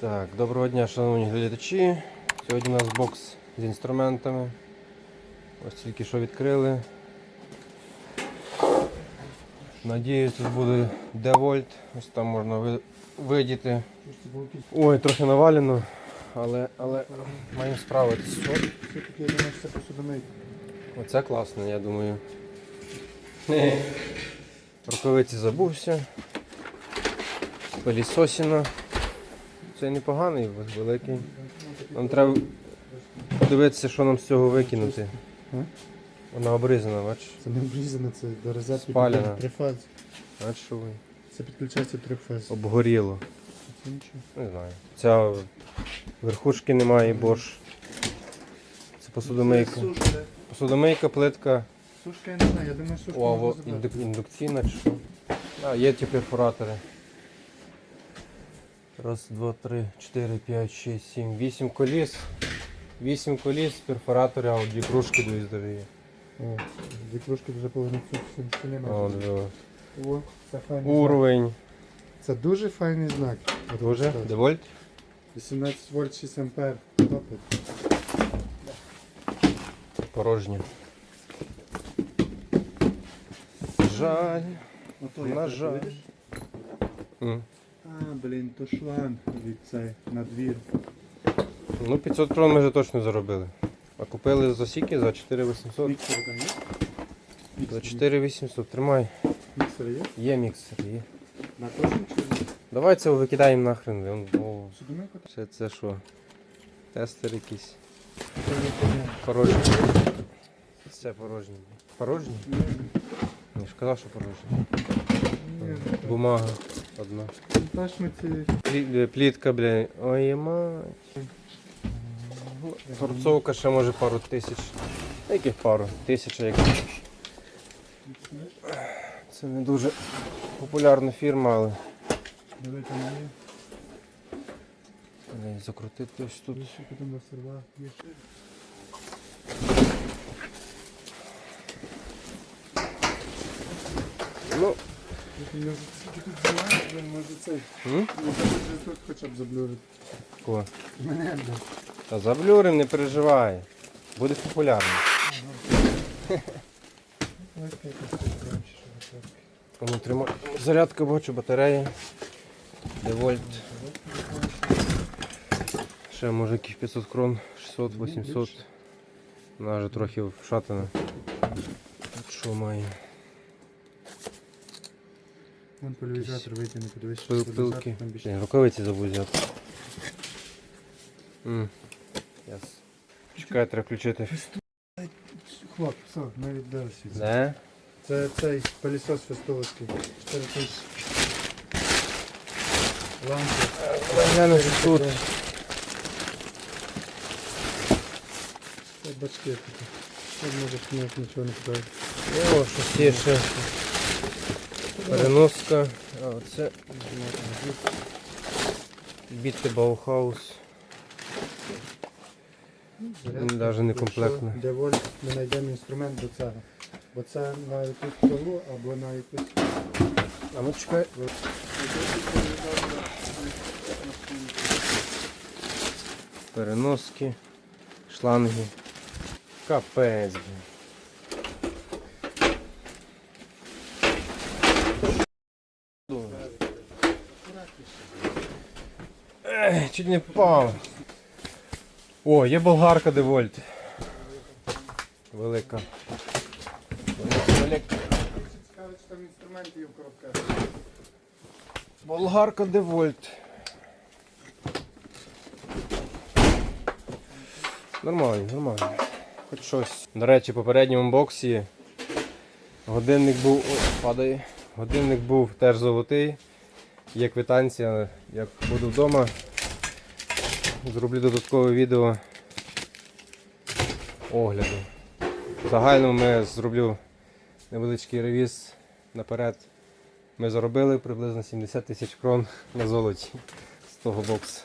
Так, доброго дня, шановні глядачі. Сьогодні у нас бокс з інструментами. Ось тільки що відкрили. Надіюсь, тут буде девольт. Ось там можна видіти. Ой, трохи навалено, але, але маємо справитися. Все-таки це посудомийка. Оце класно, я думаю. Рукавиці забувся. Пилісосіна. Це непоганий, великий. Нам треба подивитися, що нам з цього викинути. Вона обрізана, бачиш? Це не обрізано, це до розетки Спалена. підключається три. Бачиш, що ви? Це підключається три фази. Обгоріло. Це нічого. Не знаю. Ця верхушки немає, борщ. Це посудомийка. Це сушка. Посудомийка, плитка. Сушка я не знаю, я думаю, сушка О, можна забрати. індукційна чи що? А, є ті перфоратори. Раз, два, три, чотири, п'ять, шість, сім, вісім коліс. Вісім коліс, перфоратори, а дві кружки до здоров'я. О, дві кружки вже повинні стіни О. О, це файний знак. Уровень. Це дуже файний знак. тобі Дуже? скажу. Девольт? 18 вольт 6 ампер. Топить. Порожнє. Жаль. Ото На як жаль. видиш? М. Блін, то шланг від цей на двір. Ну, 500 крон ми вже точно заробили. А купили за скільки? За 4800? Міксер там є? За 4800. Тримай. Міксер є? Є міксер, є. На кожен чи ні? Давай це викидаємо нахрен. Він, о, Судомийка? Це, це що? Тестер якийсь. Порожній. Це порожній. Порожній? Ні, Я ж казав, що порожній. Бумага одна. Плі- е, Плітка, бля. Ой, мать. Торцовка ще може пару тисяч. Та Яких пару? Тисяча як. Це не дуже популярна фірма, але там є. Блін, закрутити ось тут. Ще потім на сервах є. Ну, Тут хоча б заблюрити. Кого? Мене. Та заблюрим, не переживай. Буде популярно. Воно тримає. Зарядка бачу, батареї. Девольт. Ще може яких 500 крон, 600, 800. Вона вже трохи вшатана. Що має? Вон поляризатор витягне, подивись, що пилки. там більше. Блін, Рукавиці забув взяти. М, Яс. Чекай, треба включити. Хлоп, все, ми віддалися. Не? Це цей пилісос фестовський. 4 тисячі. Лампи. Гляну, що тут. Це бачки такі. Тут може ніяк нічого не питає. О, щось є ще. Переноска. А оце біти Баухаус. Навіть не комплектно. Де воль ми знайдемо інструмент до цього. Бо це на якусь пилу або на якусь. А ну чекай. Переноски, шланги. Капець. блін. Ех, Чуть не впав. О, є болгарка девольт. Велика. Велика. Цікаво, чи там інструменти є в коробках. Болгарка девольт. Нормально, нормально. Хоч щось. До речі, в попередньому боксі годинник був. О, падає. Годинник був теж золотий. Є квитанція. Як буду вдома, зроблю додаткове відео огляду. В загальному ми зроблю невеличкий ревіз наперед. Ми заробили приблизно 70 тисяч крон на золоті з того боксу.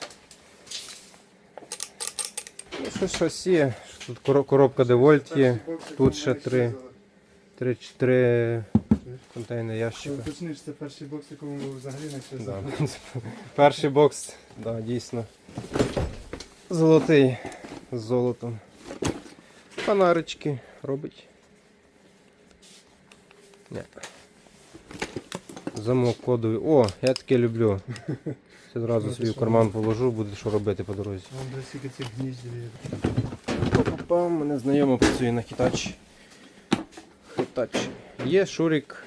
Щось, щось є. Тут коробка девольт є. Тут ще три. Три, три контейнер Що ящика. уточниш, це перший бокс, якому взагалі не Да. Перший бокс, да, дійсно. Золотий з золотом. Фонарички робить. Ні. Замок кодовий. О, я таке люблю. Це одразу собі в карман положу, буде що робити по дорозі. Вам буде цих гніздів є. Опа, мене знайомо працює на хітачі. Хітач. Є шурик,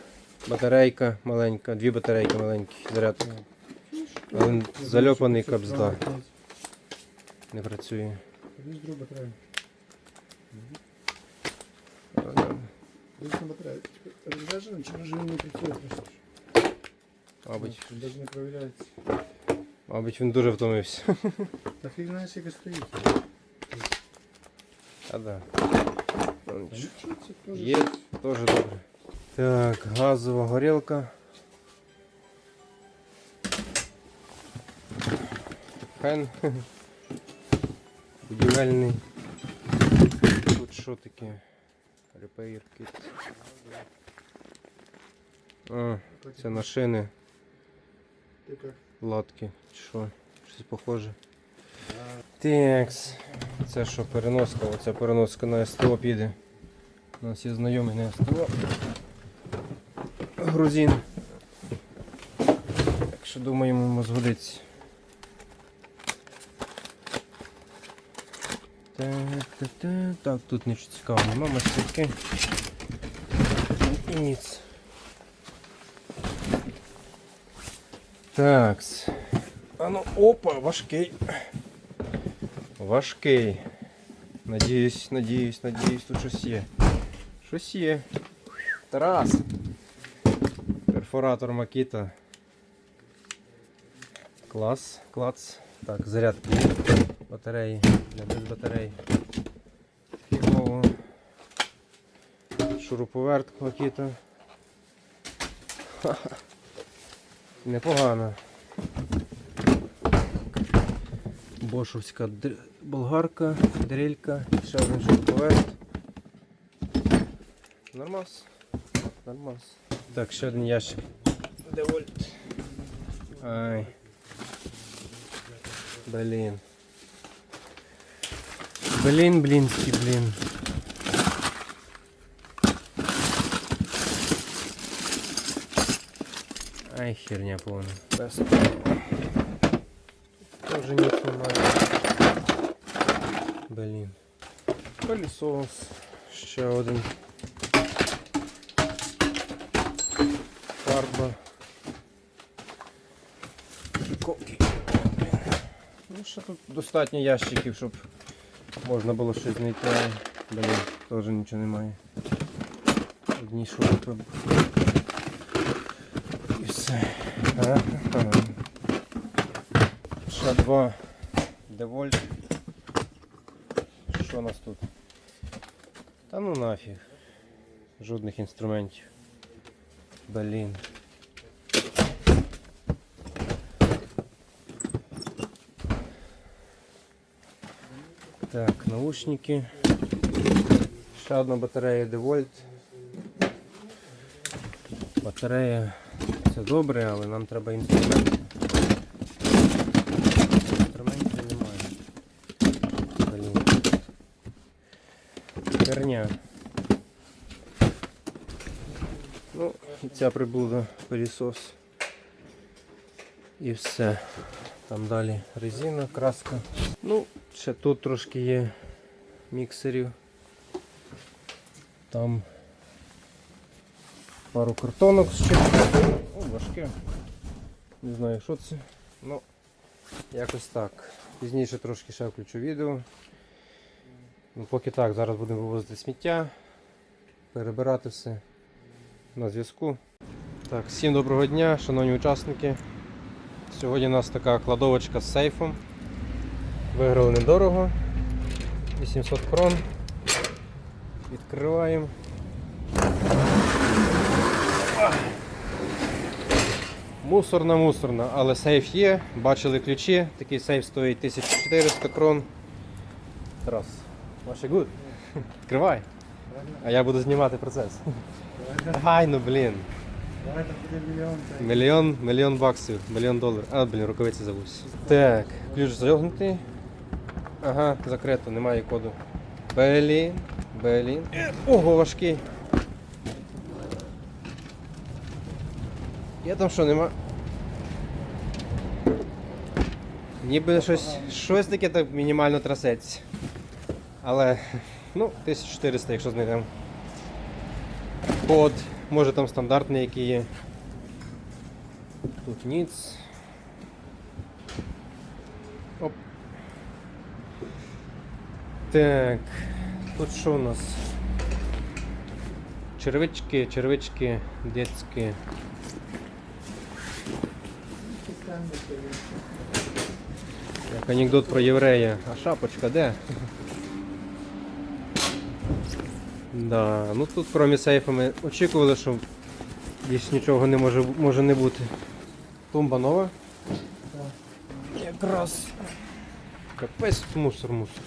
батарейка маленька, дві батарейки маленькі, зарядка. Зальопаний капзда. Не працює. Десь друга батарея. Але, Десь на батарея. Розряджено, чи може він не працює просто? Мабуть, Навіть не провіряється. мабуть, він дуже втомився. Та фіг знаєш, яка стоїть. А да. Ну, Та нічого. нічого, це теж Є, щось. теж добре. Так, газова горілка. Фен. Будівельний. Тут що таке? Repair kit. А, це на шини, латки. Що? Щось похоже. Текс. Це що переноска? Оця переноска на СТО піде. У нас є знайомий на СТО. Грузин. Так що думаємо, йому згодиться. Так, так, так, так, тут нічого цікавого нема, мастики. І ніц. Такс. А ну, опа, важкий. Важкий. Надіюсь, надіюсь, надіюсь, тут щось є. Щось є. Тарас. Перфоратор Макіта. Клас, клац. Так, зарядки. Батареї. Для без батарей. Фігово. Шуруповерт. Ха-ха. Непогано. Бошовська др- болгарка, дрелька, ще один шуруповерт. Нормас. Нормас. Так, ще один ящик. Девольт. Ай. Блін. Блін, блінський, блін. Ай, херня повна. Без Тоже ніч немає. Блін. Пилісос. Ще один. Фарба. Коки. Ну, ще тут достатньо ящиків, щоб можна було щось знайти. Блін, теж нічого немає. Одні шурупи. І все. Ага. Ще два девольт. Що у нас тут? Та ну нафіг. Жодних інструментів. Блін. Так, наушники. Ще одна батарея DeWalt. Батарея це добре, але нам треба інструмент. Інструментів немає. Блін. Херня. Ну, ця приблуда пилісос. І все. Там далі резина, краска. Ну, ще тут трошки є міксерів. Там пару картонок ще. О, важке. Не знаю, що це. Ну, якось так. Пізніше трошки ще включу відео. Ну, поки так, зараз будемо вивозити сміття, перебирати все на зв'язку. Так, всім доброго дня, шановні учасники. Сьогодні у нас така кладовочка з сейфом. Виграли недорого. 800 крон. Відкриваємо. Мусорна, мусорна, але сейф є, бачили ключі. Такий сейф стоїть 1400 крон. Тарас, ваше гуд. Відкривай. А я буду знімати процес. Давай, ну блін. Мільйон. Мільйон, баксів, мільйон доларів. А, блін, рукавиці забувся. Так, ключ зайогнутий. Ага, закрито, немає коду. Блін, блін. Ого, важкий. Я там що, нема. Ніби щось, щось таке так мінімально трасеться. Але, ну, 1400, якщо знайдемо. Код, може там стандартний який є. Тут ніц. Оп. Так. Тут що у нас? Червички, червички, детські. Як анекдот про єврея. А шапочка де? Да, ну тут кроме сейфа ми очікували, що більш нічого не може, може не бути. Тумба нова. Якраз. Капець мусор мусор.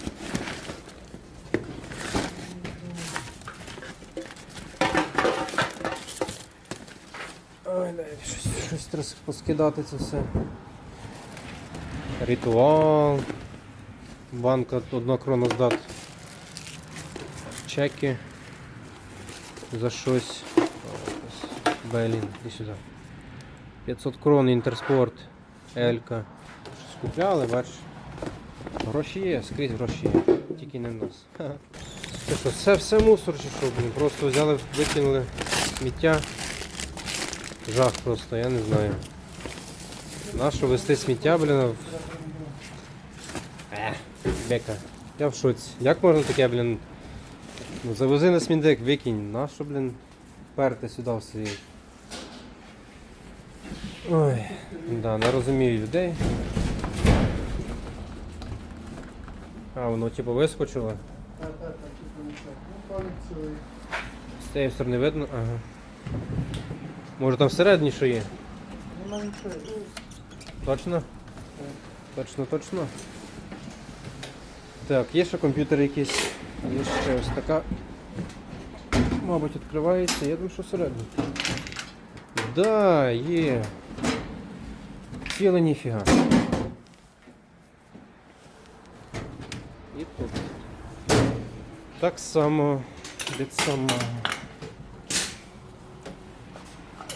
Ой, дай щось, щось треба поскидати це все. Ритуал. Банка одна крона здат. Чеки. За щось. Блін, іди сюди. 500 крон, інтерспорт, Елька. Щось купляли, бачиш. Гроші є, скрізь гроші є. Тільки не в нас. Що, це все мусор чи що, блін? Просто взяли, викинули сміття. Жах просто, я не знаю. Нащо вести сміття, блін? Бека. Я в шоці. Як можна таке, блін? Ну, завези на смітник, викинь. Нащо, блін, перти сюди все. Ой, да, не розумію людей. А, воно типу вискочило. Та, та, та, тут не так. Ну, палець цілий. З цієї сторони видно. Ага. Може там всередині що є? Нема нічого. Точно? Точно, точно. Так, є ще комп'ютер якийсь. Є ще ось така. Мабуть, відкривається. Я думаю, що всередині. Да, є. Ціле ніфіга. І тут. Так само. Від самого.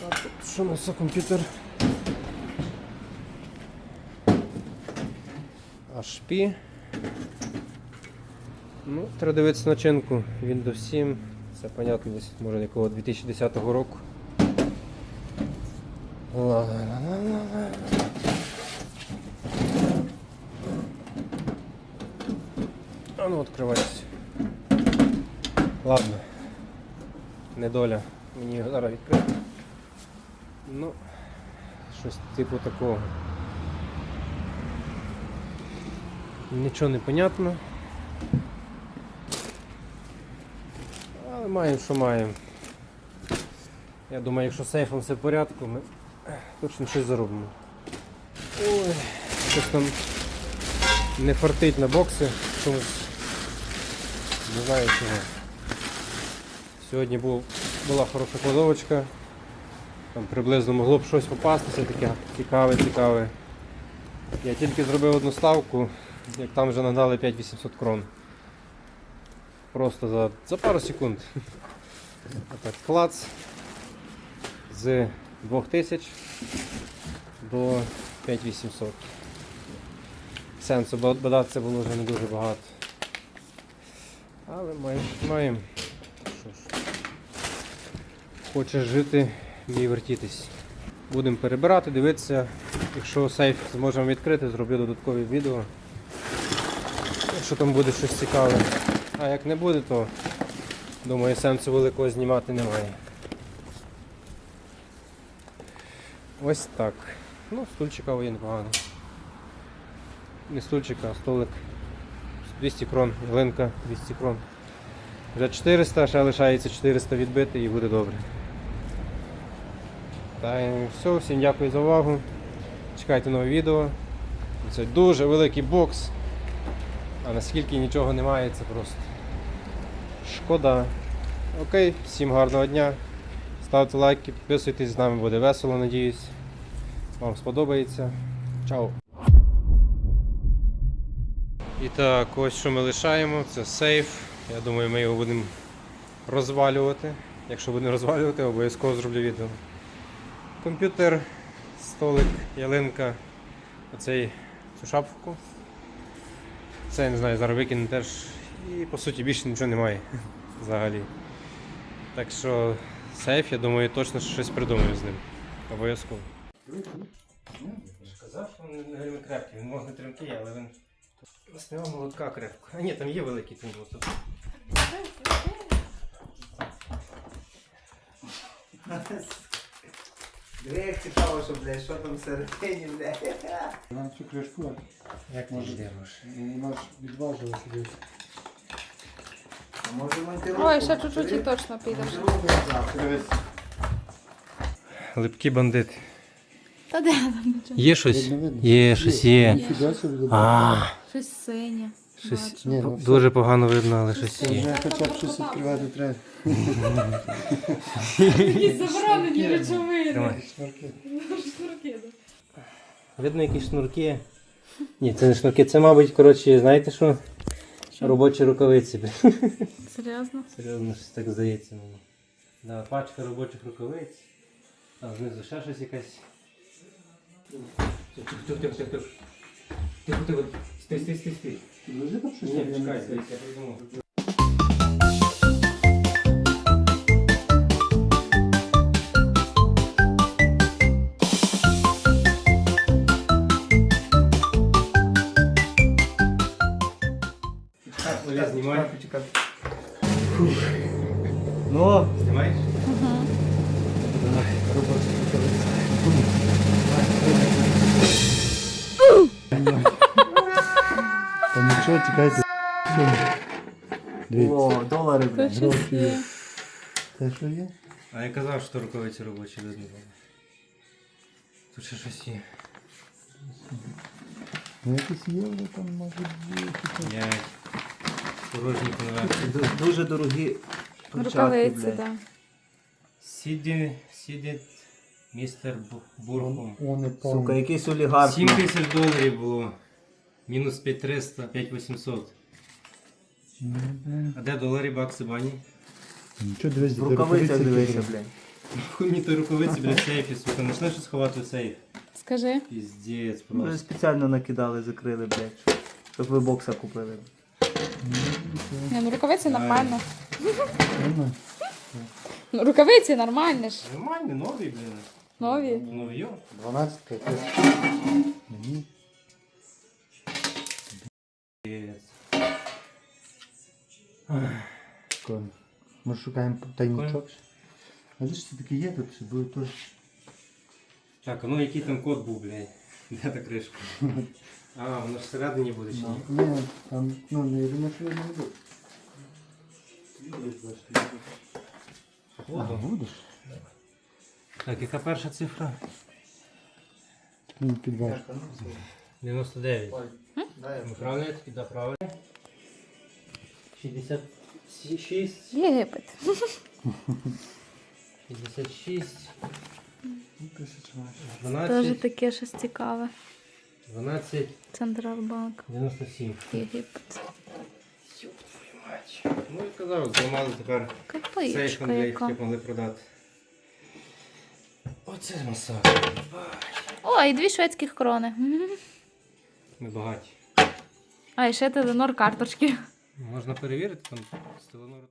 А тут що у нас за комп'ютер? HP. Ну, треба дивитися начинку Windows 7. Це понятно, десь може якого 2010 року. А ну відкривайся. Ладно. Недоля. Мені його зараз відкрити. Ну, щось типу такого. Нічого не понятно. Але маємо, що маємо. Я думаю, якщо сейфом все в порядку, ми точно щось заробимо. Ой, щось там не фартить на бокси. Чомусь. Не знаю чого. Сьогодні був, була хороша кладовочка. Там приблизно могло б щось попастися, таке цікаве, цікаве. Я тільки зробив одну ставку, як там вже надали 5800 крон. Просто за, за пару секунд. Отак, клац з 2000 до 5800. Сенсу ба- бодатися було вже не дуже багато. Але маємо. маємо. Хочеш жити, вмій вертітись. Будемо перебирати, дивитися. Якщо сейф зможемо відкрити, зроблю додаткові відео. Якщо там буде щось цікаве. А як не буде, то думаю сенсу великого знімати немає. Ось так. Ну, стульчика є непогано. Не стульчика, а столик. 200 крон, ялинка 200 крон. Вже 400, ще лишається 400 відбити і буде добре. Та і все, всім дякую за увагу. Чекайте нове відео. Це дуже великий бокс. А наскільки нічого немає, це просто шкода. Окей, всім гарного дня. ставте лайки, підписуйтесь, з нами буде весело, надіюсь. Вам сподобається. Чао! І так, ось що ми лишаємо, це сейф. Я думаю, ми його будемо розвалювати. Якщо будемо розвалювати, обов'язково зроблю відео. Комп'ютер, столик, ялинка, оцей цю шапку. Це я не знаю, зараз викину теж. І по суті більше нічого немає взагалі. Так що сейф, я думаю, точно щось придумаю з ним. Обов'язково. Я ж казав, що він не вельми крепкий, він може тремкий, але він. Ось нема молотка крепко. А ні, там є великий тим тут. Диви, як цікаво, що, блядь, що там всередині, блядь. Нам цю кришку, Як Може. йдеш? вона ж відважила сюди. Ой, ще чуть-чуть і точно підеш. Липкі бандити. Та де там нічого? Є щось? Є, щось є. А, Щось синє. щось Ні, ну дуже погано видно, але щось Це є. вже хоча б щось відкривати треба. Якісь заборонені речовини. Шнурки. Видно якісь шнурки. Ні, це не шнурки, це, мабуть, коротше, знаєте що? Робочі рукавиці. Серйозно? Серйозно, щось так здається мені. Да, пачка робочих рукавиць. А знизу ще щось якесь. Тихо, тихо, тихо, тихо. Тихо, тихо. Стій, стій, стій, стій. Ну? Ні, Я не чекай, знаю. я придумав. Оля, знімай. Ну, Знімаєш? Робочі рукавиці. Та нічого, тікайте. Дивіться. о, долари, То блядь. щось є. Те, що є? А я казав, що рукавиці робочі видно було. Тут ще щось є. Ну якісь є вже там, може бути. Порожні конверти. Ду- Дуже дорогі перчатки, Рукавиці, блядь. так. Сіді, сідить містер Бу-. Вони Сука, повні. якийсь олігарх. 7 тисяч доларів було. Мінус 5300, 5800. Ну. А де долари, бакси, бані? Нічого, дивись, В рукавицях рукавиці дивися, блядь. Хуй мені той рукавиці, блядь, в сейфі, сука. Почнеш щось ховати в сейф. Скажи. Піздець просто. спеціально накидали, закрили, блядь. Щоб ви бокса купили. Ні, ну рукавиці нормально. Ну, рукавиці нормальні ж. Нормальні, нові, блін. Нові. Нові. 12 якось. Мені. Ми шукаємо тайничок. А де ж це таке є тут? Це буде теж. Так, а ну який там код був, блядь? Де та кришка? А, воно ж всередині буде чи ні? Ні, там, ну, не думаю, що я не буду. А, будеш? Так, яка перша цифра? Ну, підваж. 99. Ми правильно я таки? Да, правильно. 66. Єгипет. 66. Ну, тисяча майже. Теж 12. таке щось цікаве. 12. Центральбанк. 97. Єгипет. Ну і казав, зламали тепер Копаєчка конвейт, яка. який могли продати. Оце масакр. О, і дві шведських крони. Ми багаті. А, і ще теленор карточки. Можна перевірити там з теленору.